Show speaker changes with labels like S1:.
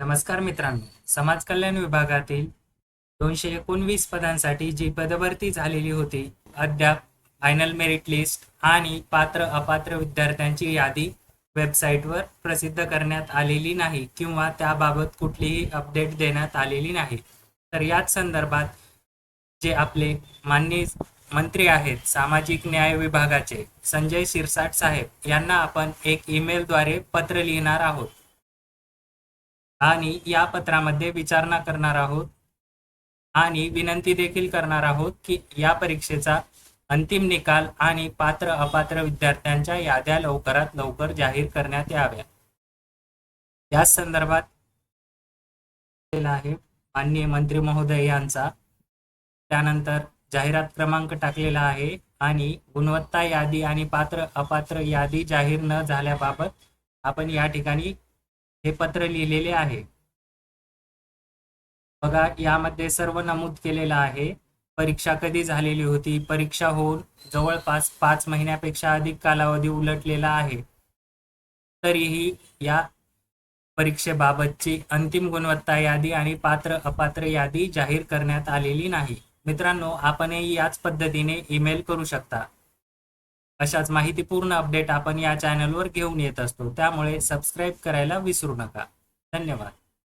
S1: नमस्कार मित्रांनो समाज कल्याण विभागातील दोनशे एकोणवीस पदांसाठी जी पदभरती झालेली होती अद्याप फायनल मेरिट लिस्ट आणि पात्र अपात्र विद्यार्थ्यांची यादी वेबसाईटवर प्रसिद्ध करण्यात आलेली नाही किंवा त्याबाबत कुठलीही अपडेट देण्यात आलेली नाही. तर याच संदर्भात जे आपले माननीय मंत्री आहेत सामाजिक न्याय विभागाचे संजय शिरसाट साहेब यांना आपण एक ईमेलद्वारे पत्र लिहिणार आहोत. आणि या पत्रामध्ये विचारणा करणार आहोत आणि विनंती देखील करणार आहोत की या परीक्षेचा अंतिम निकाल आणि पात्र अपात्र विद्यार्थ्यांच्या याद्या लवकरात लवकर जाहीर करण्यात याव्या. या संदर्भात आहे माननीय मंत्री महोदय यांचा. त्यानंतर जाहिरात क्रमांक टाकलेला आहे आणि गुणवत्ता यादी आणि पात्र अपात्र यादी जाहीर न झाल्याबाबत आपण या ठिकाणी हे पत्र लिहिलेले आहे. बघा यामध्ये सर्व नमूद केलेलं आहे. परीक्षा कधी झालेली होती? परीक्षा होऊन जवळपास पाच महिन्यापेक्षा अधिक कालावधी उलटलेला आहे. तरीही या परीक्षेबाबतची अंतिम गुणवत्ता यादी आणि पात्र अपात्र यादी जाहीर करण्यात आलेली नाही. मित्रांनो आपणही याच पद्धतीने ईमेल करू शकता. अशाच माहितीपूर्ण अपडेट आपण या चॅनलवर घेऊन येत असतो. त्यामुळे सबस्क्राईब करायला विसरू नका. धन्यवाद.